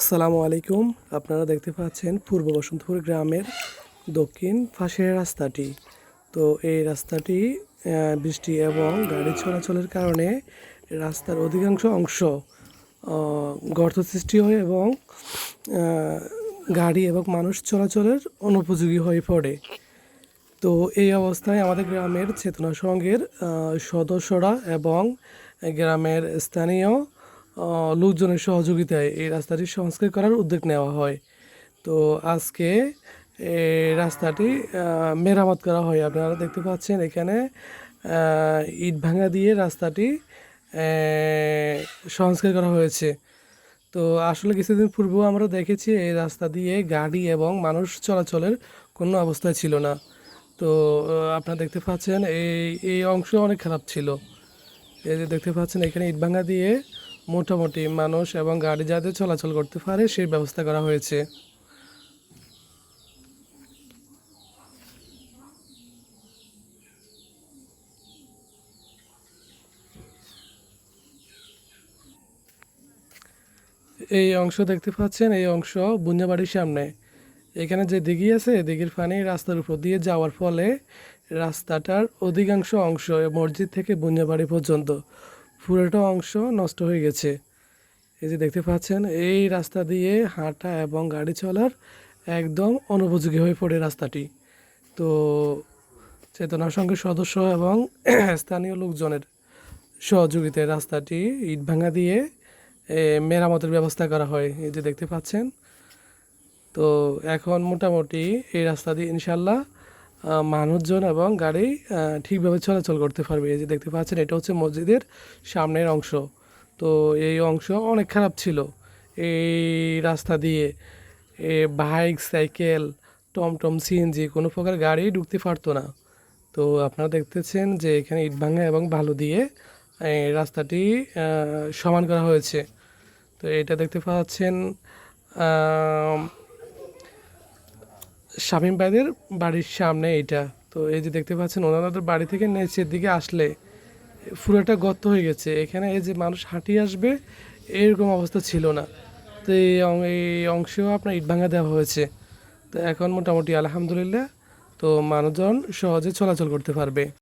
আসসালামু আলাইকুম। আপনারা দেখতে পাচ্ছেন পূর্ব বসন্তপুর গ্রামের দক্ষিণ পাশের রাস্তাটি। তো এই রাস্তাটি বৃষ্টি এবং গাড়ি চলাচলের কারণে রাস্তার অধিকাংশ অংশ গর্ত সৃষ্টি হয় এবং গাড়ি এবং মানুষ চলাচলের অনুপযোগী হয়ে পড়ে। তো এই অবস্থায় আমাদের গ্রামের চেতনা সংঘের সদস্যরা এবং গ্রামের স্থানীয় লোকজনের সহযোগিতায় এই রাস্তাটি সংস্কার করার উদ্যোগ নেওয়া হয়। তো আজকে এই রাস্তাটি মেরামত করা হয়। আপনারা দেখতে পাচ্ছেন এখানে ইট ভাঙা দিয়ে রাস্তাটি সংস্কার করা হয়েছে। তো আসলে কিছুদিন পূর্বেও আমরা দেখেছি এই রাস্তা দিয়ে গাড়ি এবং মানুষ চলাচলের কোনো অবস্থায় ছিল না। তো আপনারা দেখতে পাচ্ছেন এই এই অংশ অনেক খারাপ ছিল। এই যে দেখতে পাচ্ছেন এখানে ইটভাঙ্গা দিয়ে মোটামুটি মানুষ এবং গাড়ি যাতে চলাচল করতে পারে সেই ব্যবস্থা করা হয়েছে। এই অংশ দেখতে পাচ্ছেন, এই অংশ বুঞ্জাবাড়ির সামনে। এখানে যে দিঘি আছে দিঘির পানি রাস্তার উপর দিয়ে যাওয়ার ফলে রাস্তাটার অধিকাংশ অংশ মসজিদ থেকে বুঞ্জাবাড়ি পর্যন্ত। পুরোটা অংশ নষ্ট হয়ে গেছে। এই যে দেখতে পাচ্ছেন, এই রাস্তা দিয়ে হাঁটা এবং গাড়ি চলার একদম অনুপযোগী হয়ে পড়ে রাস্তাটি। তো চেতনা সংঘের সদস্য এবং স্থানীয় লোকজনের সহযোগিতায় রাস্তাটি ইট ভাঙা দিয়ে মেরামতের ব্যবস্থা করা হয়। এই যে দেখতে পাচ্ছেন, তো এখন মোটামুটি এই রাস্তা দিয়ে ইনশাল্লাহ মানুষজন এবং গাড়ি ঠিকভাবে চলাচল করতে পারবে। এই যে দেখতে পাচ্ছেন, এটা হচ্ছে মসজিদের সামনের অংশ। তো এই অংশ অনেক খারাপ ছিল। এই রাস্তা দিয়ে এ বাইক, সাইকেল, টমটম, সিএনজি কোনো প্রকার গাড়ি ঢুকতে পারতো না। তো আপনারা দেখতেছেন যে এখানে ইট ভাঙা এবং বালু দিয়ে রাস্তাটি সমান করা হয়েছে। তো এটা দেখতে পাচ্ছেন শামীম ভাইদের বাড়ির সামনে এটা তো এই যে দেখতে পাচ্ছেন, ওনাদের বাড়ি থেকে নেচের দিকে আসলে পুরোটা গর্ত হয়ে গেছে। এখানে এই যে মানুষ হাঁটি আসবে, এরকম অবস্থা ছিল না। তো এই এই অংশেও আপনার ইট ভাঙা দেওয়া হয়েছে। তো এখন মোটামুটি আলহামদুলিল্লাহ, তো মানুষজন সহজে চলাচল করতে পারবে।